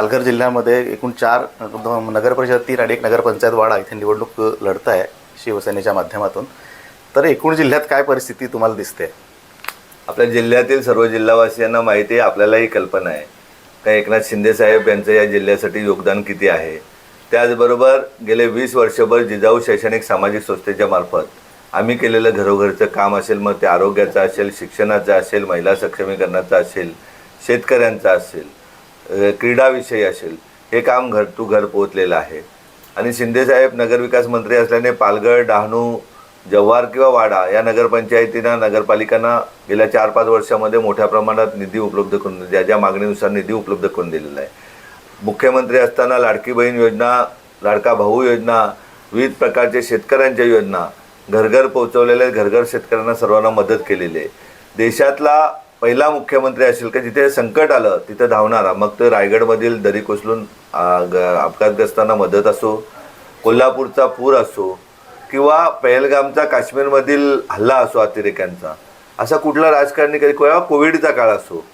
पालघर जिल्ह्यामध्ये एकूण चार नगरपरिषद तीन आणि एक नगरपंचायत वाडा इथे निवडणूक लढत आहे शिवसेनेच्या माध्यमातून. तर एकूण जिल्ह्यात काय परिस्थिती तुम्हाला दिसते? आपल्या जिल्ह्यातील सर्व जिल्हावासियांना माहिती आहे आपल्यालाही कल्पना आहे. का एकनाथ शिंदे साहेब यांचं या जिल्ह्यासाठी योगदान किती आहे? त्याचबरोबर गेले वीस वर्षभर जिजाऊ शैक्षणिक सामाजिक संस्थेच्या मार्फत आम्ही केलेलं घरोघरचं काम असेल मग ते आरोग्याचं असेल शिक्षणाचं असेल महिला सक्षमीकरणाचं असेल शेतकऱ्यांचं असेल क्रीडाविषयी असेल. हे काम घर टू घर पोहोचलेलं आहे. आणि शिंदेसाहेब नगरविकास मंत्री असल्याने पालघर डहाणू जव्हार किंवा वाडा या नगरपंचायतींना नगरपालिकांना गेल्या चार पाच वर्षामध्ये मोठ्या प्रमाणात निधी उपलब्ध करून ज्या ज्या मागणीनुसार निधी उपलब्ध करून दिलेला आहे. मुख्यमंत्री असताना लाडकी बहीण योजना लाडका भाऊ योजना विविध प्रकारचे शेतकऱ्यांच्या योजना घरघर पोहोचवलेल्या घरघर शेतकऱ्यांना सर्वांना मदत केलेली आहे. देशातला पहिला मुख्यमंत्री असेल का जिथे संकट आलं तिथं धावणारा. मग तो रायगडमधील दरी कोसलून अपघातग्रस्तांना मदत असो कोल्हापूरचा पूर असो किंवा पहलगामचा काश्मीरमधील हल्ला असो अतिरेक्यांचा असा कुठला राजकारणी कधी किंवा कोविडचा काळ असो.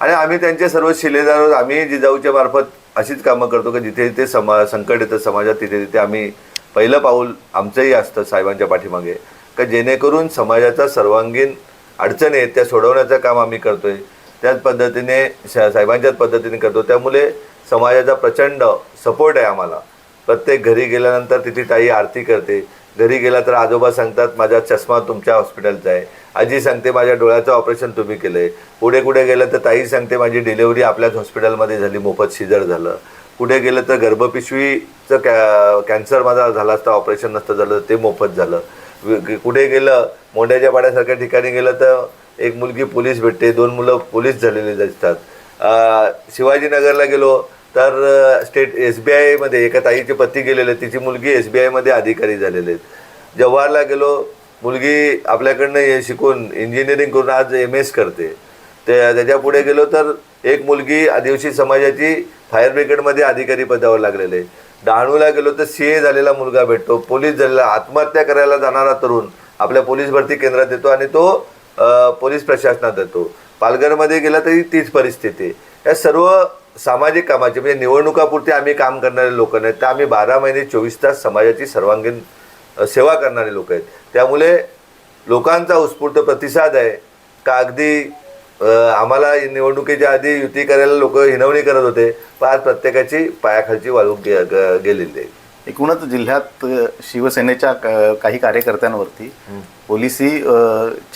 आणि आम्ही त्यांचे सर्व शिलेदार आम्ही जिजाऊच्या मार्फत अशीच कामं करतो की जिथे जिथे समा संकट येतं समाजात तिथे तिथे आम्ही पहिलं पाऊल आमचंही असतं साहेबांच्या पाठीमागे. का जेणेकरून समाजाचा सर्वांगीण अडचणी आहेत त्या सोडवण्याचं काम आम्ही करतोय. त्याच पद्धतीने सा- साहेबांच्याच पद्धतीने करतो त्यामुळे समाजाचा प्रचंड सपोर्ट आहे आम्हाला. प्रत्येक घरी गेल्यानंतर तिथे ताई आरती करते. घरी गेला तर आजोबा सांगतात माझा चष्मा तुमच्या हॉस्पिटलचा आहे. आजी सांगते माझ्या डोळ्याचं ऑपरेशन तुम्ही केलं आहे पुढे कुठे गेलं तर ताई सांगते माझी डिलेवरी आपल्याच हॉस्पिटलमध्ये झाली मोफत शिजर झालं. कुठे गेलं तर गर्भपिशवीचं कॅ कॅन्सर माझा झाला असता ऑपरेशन नसतं झालं ते मोफत झालं. कुठे गेलं मोंड्याच्या पाड्यासारख्या ठिकाणी गेलं तर एक मुलगी पोलीस भेटते दोन मुलं पोलीस झालेले दिसतात. शिवाजीनगरला गेलो तर स्टेट एस बी आयमध्ये एका ताईचे पती गेलेले तिची मुलगी एस बी आयमध्ये अधिकारी झालेले आहेत. जव्हारला गेलो मुलगी आपल्याकडनं हे शिकून इंजिनिअरिंग करून आज एम एस करते. ते त्याच्या पुढे गेलो तर एक मुलगी आदिवासी समाजाची फायर ब्रिगेडमध्ये अधिकारी पदावर लागलेले आहे. डहाणूला गेलो तर सी ए झालेला मुलगा भेटतो पोलीस झालेला आत्महत्या करायला जाणारा तरुण आपल्या पोलीस भरती केंद्रात येतो आणि तो पोलीस प्रशासनात येतो पालघरमध्ये गेला तरी तीच परिस्थिती आहे. या सर्व सामाजिक कामाचे म्हणजे निवडणुकापुरते आम्ही काम करणारे लोक नाहीत तर आम्ही बारा महिने चोवीस तास समाजाची सर्वांगीण सेवा करणारे लोक आहेत. त्यामुळे लोकांचा उत्स्फूर्त प्रतिसाद आहे. का अगदी आम्हाला निवडणुकीच्या आधी युती करायला लोक हिनवणी करत होते. पण आज प्रत्येकाची पायाखालची वाळू गे- गेलेली. आहे एकूणच जिल्ह्यात शिवसेनेच्या काही कार्यकर्त्यांवरती पोलिसी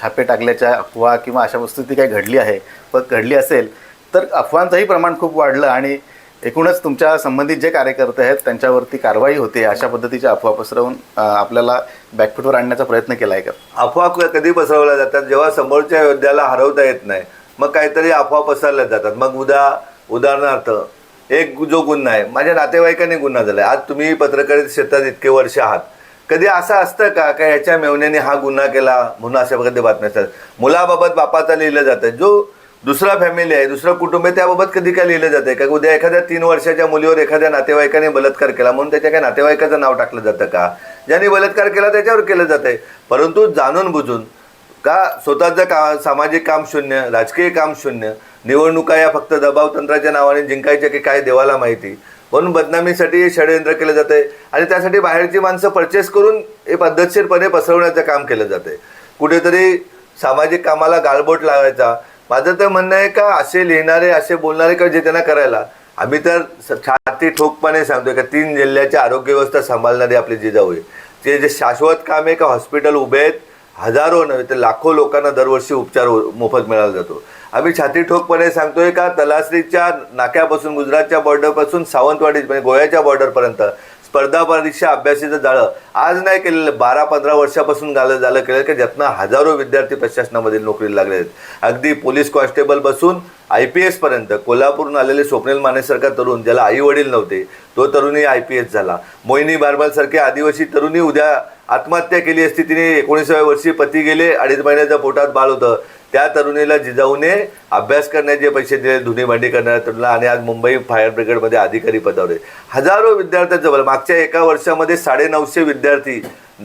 छापे टाकल्याच्या अफवा किंवा अशा वस्तुस्थिती काही घडली आहे. पण घडली असेल तर अफवांचंही प्रमाण खूप वाढलं आणि एकूणच तुमच्या संबंधित जे कार्यकर्ते आहेत त्यांच्यावरती कारवाई होते अशा पद्धतीच्या अफवा पसरवून आपल्याला बॅकफूटवर आणण्याचा प्रयत्न केला आहे का? अफवा कधी पसरवल्या जातात? जेव्हा समोरच्या योद्ध्याला हरवता येत नाही मग काहीतरी अफवा पसरल्या जातात. मग उदा उदाहरणार्थ एक जो गुन्हा आहे माझ्या नातेवाईकाने गुन्हा झाला आहे आज तुम्ही पत्रकारित क्षेत्रात इतके वर्ष आहात. कधी असं असतं का का ह्याच्या मेवण्याने हा गुन्हा केला म्हणून अशा प्रकारे बातम्या असतात मुलाबाबत बापाचा लिहिलं जातं. जो दुसरा फॅमिली आहे दुसरं कुटुंब आहे त्याबाबत कधी काय लिहिलं जाते का उद्या एखाद्या तीन वर्षाच्या मुलीवर एखाद्या नातेवाईकाने बलात्कार केला म्हणून त्याच्या काय नातेवाईकाचं नाव टाकलं जातं का? ज्याने बलात्कार केला त्याच्यावर केलं जातं आहे. परंतु जाणून बुजून का स्वतःचं का सामाजिक काम शून्य राजकीय काम शून्य निवडणुका या फक्त दबाव तंत्राच्या नावाने जिंकायच्या की काय देवाला माहिती? म्हणून बदनामीसाठी हे षडयंत्र केलं जातंय आणि त्यासाठी बाहेरची माणसं परचेस करून हे पद्धतशीरपणे पसरवण्याचं काम केलं जातंय कुठेतरी सामाजिक कामाला गालबोट लावायचा माझं तर म्हणणं आहे का असे लिहिणारे असे बोलणारे का जे त्यांना करायला? आम्ही तर छाती ठोकपणे सांगतोय का तीन जिल्ह्याची आरोग्य व्यवस्था सांभाळणारी आपली जिजाऊ आहे. ते जे शाश्वत काम आहे का हॉस्पिटल उभे आहेत हजारो नव्हे तर लाखो लोकांना दरवर्षी उपचार हो- मोफत मिळाला जातो. आम्ही छाती ठोकपणे सांगतोय का तलासरीच्या नाक्यापासून गुजरातच्या बॉर्डरपासून सावंतवाडी म्हणजे गोव्याच्या बॉर्डरपर्यंत स्पर्धा परीक्षा अभ्यासीचं जाळं आज नाही केलेलं बारा पंधरा वर्षापासून झालं झालं केलं की ज्यातनं हजारो विद्यार्थी प्रशासनामध्ये नोकरीला लागले आहेत. अगदी पोलीस कॉन्स्टेबल बसून आय पी एसपर्यंत कोल्हापूरून आलेले स्वप्नील मानेसारखा तरुण ज्याला आई वडील नव्हते तो तरुणी आय पी एस झाला. मोहिनी बारबालसारखे आदिवासी तरुणी उद्या आत्महत्या केली असती तिने एकोणीसाव्या वर्षी पती गेले अडीच महिन्याच्या पोटात बाळ होतं. त्या तरुणीला जिजाऊने अभ्यास करण्याचे पैसे दिले धुनी भांडी करणाऱ्या तरुणाला आणि आज मुंबई फायर ब्रिगेडमध्ये अधिकारी पदावर आहे. हजारो विद्यार्थ्यांचं बरं मागच्या एका वर्षामध्ये साडे नऊशे विद्यार्थी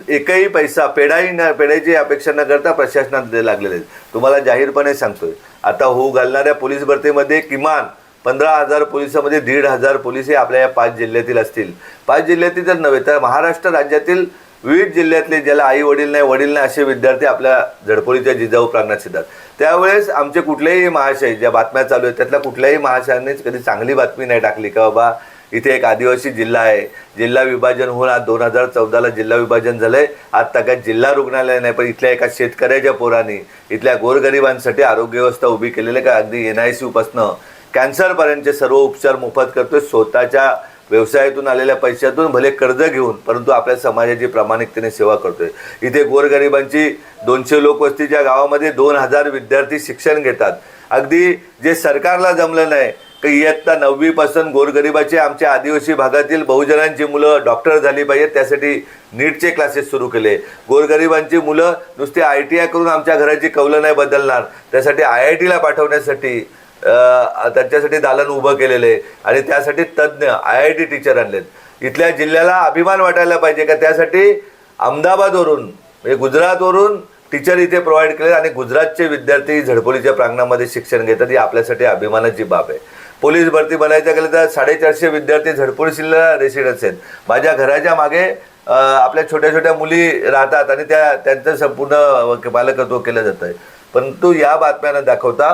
एकही पैसा पेढाही न पेढायची अपेक्षा न करता प्रशासनात लागलेले आहेत. तुम्हाला जाहीरपणे सांगतोय आता होऊ घालणाऱ्या पोलीस भरतीमध्ये किमान पंधरा हजार पोलिसामध्ये दीड हजार पोलीस हे आपल्या या पाच जिल्ह्यातील असतील. पाच जिल्ह्यातील जर नव्हे तर महाराष्ट्र राज्यातील विविध जिल्ह्यातले ज्याला आई वडील नाही वडील नाही असे विद्यार्थी आपल्या झडपोलीच्या जिजाऊ प्रांगणात शिरतात. त्यावेळेस आमचे कुठलेही महाशय ज्या बातम्या चालू आहेत त्यातल्या कुठल्याही महाशयानेच कधी चांगली बातमी नाही टाकली का बाबा? इथे एक आदिवासी जिल्हा आहे. जिल्हा विभाजन होऊन आज दोन हजार चौदाला जिल्हा विभाजन झालंय. आज तगात जिल्हा रुग्णालय नाही पण इथल्या एका शेतकऱ्याच्या पोरांनी इथल्या गोरगरिबांसाठी आरोग्य व्यवस्था उभी केलेली का अगदी एन आय सी उपासनं कॅन्सरपर्यंतचे सर्व उपचार मोफत करतोय. स्वतःच्या व्यवसायातून आलेल्या पैशातून भले कर्ज घेऊन परंतु आपल्या समाजाची प्रामाणिकतेने सेवा करतोय. इथे गोरगरिबांची दोनशे लोकवस्तीच्या गावामध्ये दोन हजार विद्यार्थी शिक्षण घेतात. अगदी जे सरकारला जमलं नाही की इयत्ता नववीपासून गोरगरिबाचे आमच्या आदिवासी भागातील बहुजनांची मुलं डॉक्टर झाली पाहिजेत त्यासाठी नीटचे क्लासेस सुरू केले. गोरगरिबांची मुलं नुसते आय टी आय करून आमच्या घराची कौलं नाही बदलणार त्यासाठी आय आय टीला पाठवण्यासाठी त्यांच्यासाठी दालन उभं केलेलं आहे आणि त्यासाठी तज्ज्ञ आय आय टी टीचर आणलेत. इथल्या जिल्ह्याला अभिमान वाटायला पाहिजे का? त्यासाठी अहमदाबादवरून म्हणजे गुजरातवरून टीचर इथे प्रोव्हाइड केले आणि गुजरातचे विद्यार्थी झडपोलीच्या प्रांगणामध्ये शिक्षण घेतात. ही आपल्यासाठी अभिमानाची बाब आहे. पोलीस भरती बनायचं गेलं तर साडेचारशे विद्यार्थी झडपोली जिल्ह्याला रेसिडेन्स आहेत. माझ्या घराच्या मागे आपल्या छोट्या छोट्या मुली राहतात आणि त्या त्यांचं संपूर्ण पालकत्व केलं जातं आहे परंतु या बातम्यानं दाखवता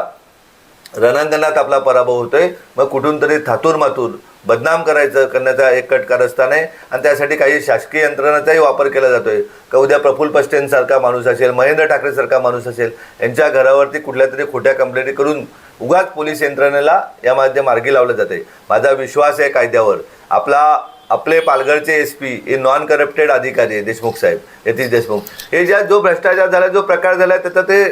रणांगणात आपला पराभव होतोय. मग कुठून तरी थातूर मातूर बदनाम करायचं करण्याचा एक कट कारस्थान आहे. आणि त्यासाठी काही शासकीय यंत्रणाचाही वापर केला जातोय. का उद्या प्रफुल्ल पटेंसारखा माणूस असेल महेंद्र ठाकरेसारखा माणूस असेल यांच्या घरावरती कुठल्या तरी खोट्या कंप्लेंटी करून उगाच पोलीस यंत्रणेला यामध्ये मार्गी लावलं जाते माझा विश्वास आहे कायद्यावर. आपला आपले पालघरचे एस पी हे नॉन करप्टेड अधिकारी आहे देशमुख साहेब यतीश देशमुख. हे ज्या जो भ्रष्टाचार झाला जो प्रकार झाला त्याचा ते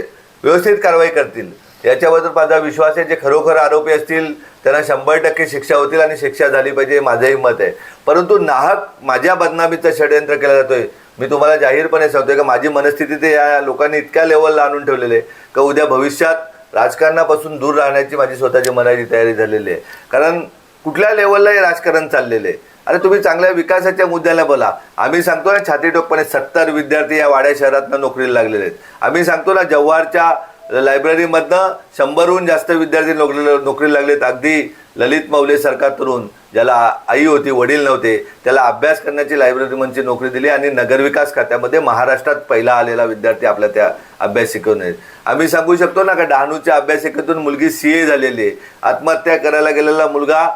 व्यवस्थित कारवाई करतील. याच्याबद्दल माझा विश्वास आहे जे खरोखर आरोपी असतील त्यांना शंभर टक्के शिक्षा होतील आणि शिक्षा झाली पाहिजे हे माझंही मत आहे. परंतु नाहक माझ्या बदनामीचं षडयंत्र केलं जातोय. मी तुम्हाला जाहीरपणे सांगतोय का माझी मनस्थिती ते या लोकांनी इतक्या लेवलला आणून ठेवलेले आहे का उद्या भविष्यात राजकारणापासून दूर राहण्याची माझी स्वतःची मनाची तयारी झालेली आहे. कारण कुठल्या लेवलला हे राजकारण चाललेलं आहे? अरे तुम्ही चांगल्या विकासाच्या मुद्द्याला बोला. आम्ही सांगतो ना छातीटोकपणे सत्तर विद्यार्थी या वाड्या शहरातनं नोकरीला लागलेले आहेत. आम्ही सांगतो ना जव्हारच्या लायब्ररीमधनं शंभरहून जास्त विद्यार्थी नोकरी नोकरी लागलेत. अगदी ललित मौलेसारखा तरुण ज्याला आई होती वडील नव्हते त्याला अभ्यास करण्याची लायब्ररीमनची नोकरी दिली आणि नगरविकास खात्यामध्ये महाराष्ट्रात पहिला आलेला विद्यार्थी आपल्या त्या अभ्यासिकेतून आहेत आम्ही सांगू शकतो ना का डहाणूच्या अभ्यासिकेतून मुलगी सी ए झालेली आहे. आत्महत्या करायला गेलेला मुलगा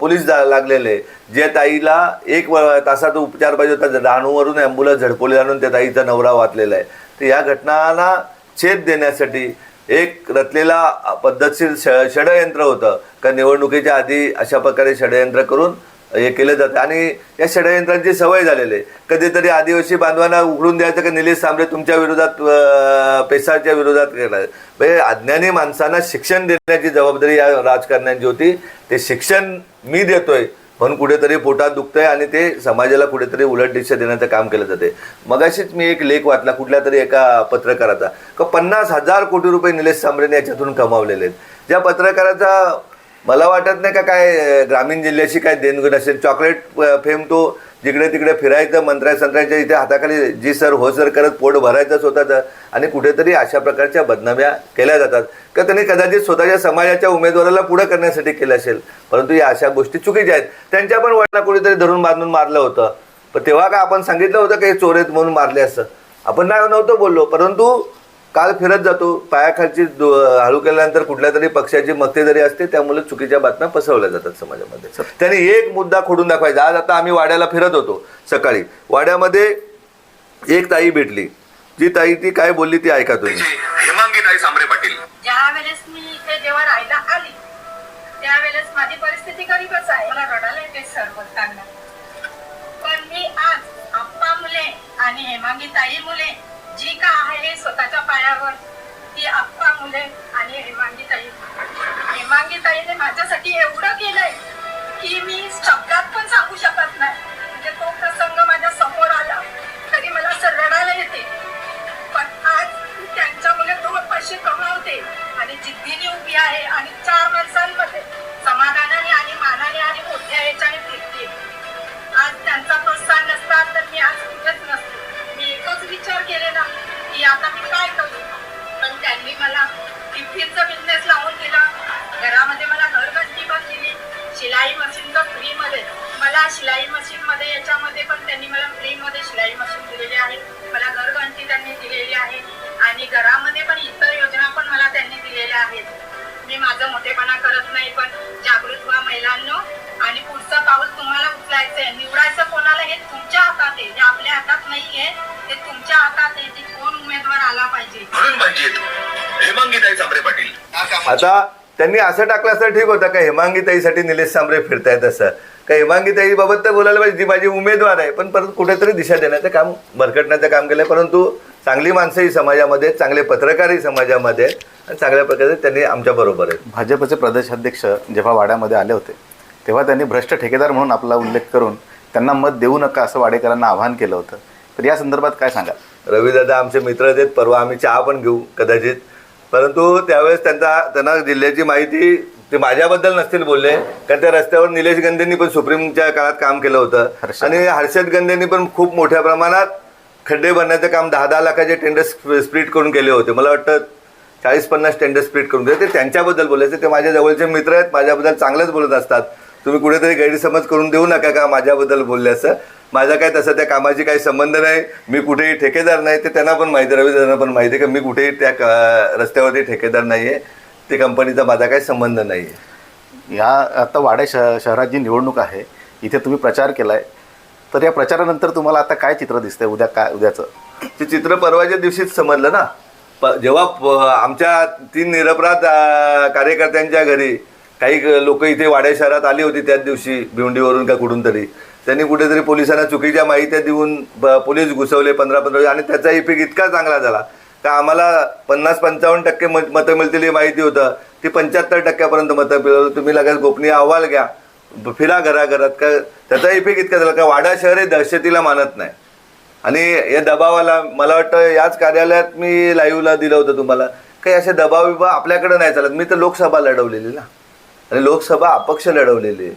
पोलीस जा लागलेले जे ताईला एक तासात उपचार पाहिजे होता डहाणूवरून ॲम्ब्युलन्स झडपोली आणून त्या ताईचा नवरा वाचलेला आहे. तर या घटनांना छेद देण्यासाठी एक रचलेला पद्धतशीर ष षडयंत्र होतं. का निवडणुकीच्या आधी अशा प्रकारे षडयंत्र करून हे केलं जातं. आणि या षडयंत्रांची सवय झालेली आहे. कधीतरी आदिवासी बांधवांना उघडून द्यायचं की? निलेश सांबरे तुमच्या विरोधात पेशाच्या पेसाच्या विरोधात केलं म्हणजे अज्ञानी माणसांना शिक्षण देण्याची जबाबदारी या राजकारण्यांची होती. ते शिक्षण मी देतोय. पण कुठेतरी पोटात दुखतंय आणि ते समाजाला कुठेतरी उलट दिशा देण्याचं काम केलं जाते. मगाशीच मी एक लेख वाचला कुठल्या तरी एका पत्रकाराचा. का पन्नास हजार कोटी रुपये निलेश सांबरेने याच्यातून कमावलेले आहेत. ज्या पत्रकाराचा मला वाटत नाही का काय ग्रामीण जिल्ह्याशी काय देणगुण असेल. चॉकलेट फेम तो जिकडे तिकडे फिरायचं मंत्र्या संत्र्यांच्या इथे हाताखाली जी सर हो सर करत पोट भरायचं स्वतःचं आणि कुठेतरी अशा प्रकारच्या बदनाम्या केल्या जातात. का त्यांनी कदाचित स्वतःच्या समाजाच्या उमेदवाराला पुढं करण्यासाठी केलं असेल. परंतु या अशा गोष्टी चुकीच्या आहेत. त्यांच्या पण वडला कुठेतरी धरून बांधून मारलं होतं. पण तेव्हा का आपण सांगितलं होतं की चोरेत म्हणून मारले असं? आपण नाही नव्हतं बोललो. परंतु काल फिरत जातो. पायाखालची हळू केल्यानंतर कुठल्या तरी पक्षाची मक्तेदारी असते त्यामुळे चुकीच्या बातम्या पसरवल्या जातात समाजामध्ये. त्यांनी एक मुद्दा खोडून दाखवायचा. आज आता आम्ही वाड्याला फिरत होतो सकाळी. वाड्यामध्ये एक ताई भेटली. जी ताई ती काय बोलली ती ऐका तुम्ही. हेमांगीताई सांबरे पाटील. ज्या वेळेस मी इथे जेव्हा राहायला आली त्यावेळेस माझी परिस्थिती गरीबच आहे. मला रडायला येते सर बोलताना. पण मी आज आप्पा मुले आणि हेमांगी ताई मुले जी का आहे स्वतःच्या पायावर ती आप्पा मुले आणि हेमांगी ताई. हेमांगी ताईने माझ्यासाठी एवढं केलंय की मी शब्दात पण सांगू शकत नाही. म्हणजे तो प्रसंग मशीन मध्ये याच्यामध्ये पण त्यांनी मला फ्री मध्ये शिलाई मशीन दिलेली आहे. मला घरघंटी त्यांनी दिलेली आहे. आणि घरामध्ये पण इतर योजना पण मला त्यांनी दिलेल्या आहेत. मी माझं मोठेपणा करत नाही पण जागृत व्हा महिलांनो. आणि पुढचं पाऊल तुम्हाला उचलायचंय निवडायचं कोणाला हे तुमच्या हातात आहे. हे आपल्या हातात नाहीये ते तुमच्या हातात आहे. की कोण उमेदवार आला पाहिजे? म्हणून पाटील. कामाची आता त्यांनी असं टाकलं असं ठीक होतं का? हेमांगीताईसाठी निलेश सांबरे फिरतायत असं. का हेमांगीताई बाबत तर बोलायला पाहिजे ती माझी उमेदवार आहे. पण परत कुठेतरी दिशा देण्याचं काम भरकटण्याचं काम केलं परंतु चांगली माणसंही समाजामध्ये चांगले पत्रकारही समाजामध्ये आणि चांगल्या प्रकारे त्यांनी आमच्या बरोबर आहेत. भाजपचे प्रदेशाध्यक्ष जेव्हा वाड्यामध्ये आले होते तेव्हा त्यांनी भ्रष्ट ठेकेदार म्हणून आपला उल्लेख करून त्यांना मत देऊ नका असं वाडेकरांना आवाहन केलं होतं. तर या संदर्भात काय सांगाल? रविदादा आमचे मित्र आहेत परवा आम्ही चहा पण घेऊ कदाचित. परंतु त्यावेळेस त्यांचा त्यांना जिल्ह्याची माहिती ते माझ्याबद्दल नसतील बोलले कारण त्या रस्त्यावर निलेश गंधेंनी पण सुप्रीमच्या काळात काम केलं होतं. आणि हर्षद गंधेंनी पण खूप मोठ्या प्रमाणात खड्डे भरण्याचं काम दहा दहा लाखाचे टेंडर स्प्लिट करून केले होते. मला वाटतं चाळीस पन्नास टेंडर स्प्लिट करून केले ते त्यांच्याबद्दल बोलायचे. ते माझ्या जवळचे मित्र आहेत माझ्याबद्दल चांगलंच बोलत असतात. तुम्ही कुठेतरी गैरसमज करून देऊ नका का माझ्याबद्दल बोलले असं? माझा काय तसं त्या कामाशी काही संबंध नाही. मी कुठेही ठेकेदार नाही ते त्यांना पण माहिती रवी त्यांना पण माहिती आहे का मी कुठेही त्या क- रस्त्यावरती ठेकेदार नाही आहे ते कंपनीचा माझा काही संबंध नाही आहे या आता वाडे श शहरात जी निवडणूक आहे. इथे तुम्ही प्रचार केला आहे तर या प्रचारानंतर तुम्हाला आता काय चित्र दिसतंय उद्या काय उद्याचं? ते चित्र परवाच्या दिवशीच समजलं ना. प- जेव्हा प- आमच्या तीन निरपराध कार्यकर्त्यांच्या घरी काही लोक इथे वाड्या शहरात आली होती त्याच दिवशी भिवंडीवरून का कुठून तरी. त्यांनी कुठेतरी पोलिसांना चुकीच्या माहित्या देऊन पोलीस घुसवले पंधरा पंधरा आणि त्याचा इफेक्ट इतका चांगला झाला का आम्हाला पन्नास पंचावन्न टक्के मत मतं मिळतील ही माहिती होतं. ती पंच्याहत्तर टक्क्यापर्यंत मतं मिळवलं तुम्ही लगेच गोपनीय अहवाल घ्या. फिरा घराघरात. का त्याचा इफेक्ट इतका झाला का वाडा शहर हे दहशतीला मानत नाही. आणि या दबावाला मला वाटतं याच कार्यालयात मी लाईव्हला दिलं होतं तुम्हाला. काही असे दबाव बिबाव आपल्याकडे नाही चालत. मी तर लोकसभा लढवलेली ना. आणि लोकसभा अपक्ष लढवलेली आहे.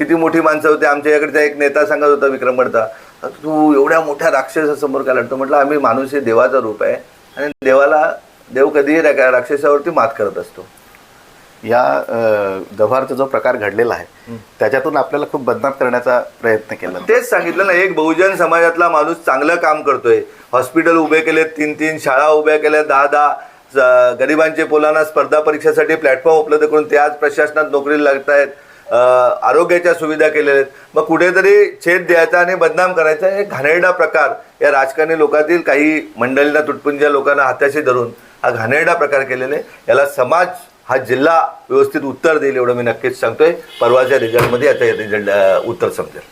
किती मोठी माणसं होती आमच्या इकडचा एक नेता सांगत होता विक्रमडता तू एवढ्या मोठ्या राक्षसासमोर काय लढतो? म्हटलं आम्ही माणूस हे देवाचा रूप आहे आणि देवाला देव कधीही राक्षसावरती मात करत असतो. या अ, गभारचा जो प्रकार घडलेला आहे त्याच्यातून आपल्याला खूप बदनाम करण्याचा प्रयत्न केला. तेच सांगितलं ना एक बहुजन समाजातला माणूस चांगलं काम करतोय. हॉस्पिटल उभे केले तीन तीन शाळा उभ्या केल्या दहा दहा गरिबांचे पोलांना स्पर्धा परीक्षेसाठी प्लॅटफॉर्म उपलब्ध करून ते आज प्रशासनात नोकरीला लागत आहेत आरोग्याच्या सुविधा केलेल्या आहेत. मग कुठेतरी छेद द्यायचा आणि बदनाम करायचा हे घाणेरडा प्रकार या राजकारणी लोकातील काही मंडळींना तुटपुंज्या लोकांना हाताशी धरून हा घाणेरडा प्रकार केलेला आहे. याला समाज हा जिल्हा व्यवस्थित उत्तर देईल एवढं मी नक्कीच सांगतोय. परवाच्या रिझल्टमध्ये आता रिझल्ट उत्तर समजेल.